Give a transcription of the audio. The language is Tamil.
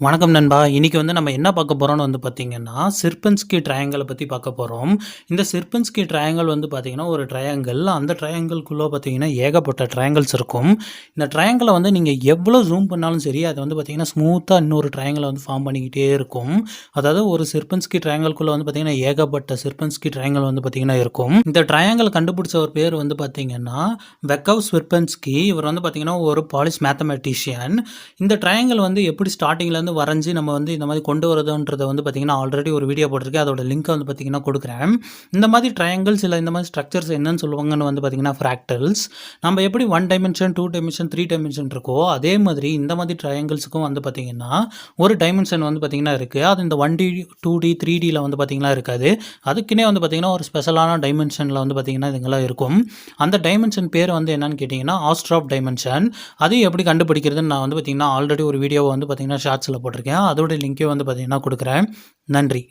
வணக்கம் நண்பா. இன்றைக்கி வந்து நம்ம என்ன பார்க்க போகிறோம்னு வந்து பார்த்திங்கன்னா சிற்பன்ஸ்கி ட்ரையாங்கலை பற்றி பார்க்க போகிறோம் இந்த சிற்பன்ஸ்கி ட்ரையாங்கல் வந்து பார்த்தீங்கன்னா ஒரு ட்ரையாங்கல் அந்த ட்ரையாங்கல்குள்ளே பார்த்தீங்கன்னா ஏகப்பட்ட ட்ரையாங்கல்ஸ் இருக்கும். இந்த ட்ரையாங்கலை வந்து நீங்கள் எவ்வளோ ஜூம் பண்ணாலும் சரி அது வந்து பார்த்தீங்கன்னா ஸ்மூத்தாக இன்னொரு ட்ரையாங்கலை வந்து ஃபார்ம் பண்ணிக்கிட்டே இருக்கும். அதாவது ஒரு சிற்பன்ஸ்கி ட்ரையாங்கல்குள்ளே வந்து பார்த்திங்கன்னா ஏகப்பட்ட சிற்பன்ஸ்கி ட்ரையாங்கல் வந்து பார்த்திங்கன்னா இருக்கும். இந்த ட்ரையாங்கல் கண்டுபிடிச்ச ஒரு பேர் வந்து பார்த்திங்கன்னா வெக்கவ் ஸ்விர்பன்ஸ்கி இவர் வந்து பார்த்திங்கன்னா ஒரு பாலிஷ் மேத்தமெட்டிஷியன் இந்த ட்ரையாங்கல் வந்து எப்படி ஸ்டார்டிங்லேருந்து வந்து வரைஞ்சி நம்ம வந்து இந்த மாதிரி கொண்டு வரதுன்றதை வந்து பார்த்திங்கன்னா ஆல்ரெடி ஒரு வீடியோ போட்டிருக்கேன் அதோட லிங்க்கை வந்து பார்த்திங்கன்னா கொடுக்குறேன் இந்த மாதிரி ட்ரையாங்கிள்ஸ் இல்லை இந்த மாதிரி ஸ்ட்ரக்சர்ஸ் என்னன்னு சொல்லுவாங்கன்னு வந்து பார்த்திங்கன்னா ஃப்ராக்டல்ஸ் நம்ம எப்படி one dimension two dimension three dimension இருக்கோ அதே மாதிரி இந்த மாதிரி ட்ரையாங்கிள்ஸுக்கும் வந்து பார்த்திங்கன்னா ஒரு டைமென்ஷன் வந்து பார்த்திங்கன்னா இருக்குது அது இந்த one D two D three டியில் வந்து பார்த்திங்கன்னா இருக்காது அதுக்குன்னே வந்து பார்த்திங்கன்னா ஒரு ஸ்பெஷலான டைமென்ஷனில் வந்து பார்த்திங்கன்னா இதுங்களாம் இருக்கும் அந்த டைமென்ஷன் பேர் வந்து என்னன்னு கேட்டிங்கன்னா ஆஸ்ட்ராப் டைமென்ஷன் அது எப்படி கண்டுபிடிக்கிறதுன்னு நான் வந்து பார்த்திங்கன்னா ஆல்ரெடி ஒரு வீடியோவை வந்து பார்த்திங்கன்னா ஷார்ட்ஸில் போட்டிருக்கேன். அதோட லிங்க்கே வந்து பார்த்திங்கன்னா கொடுக்குறேன். நன்றி.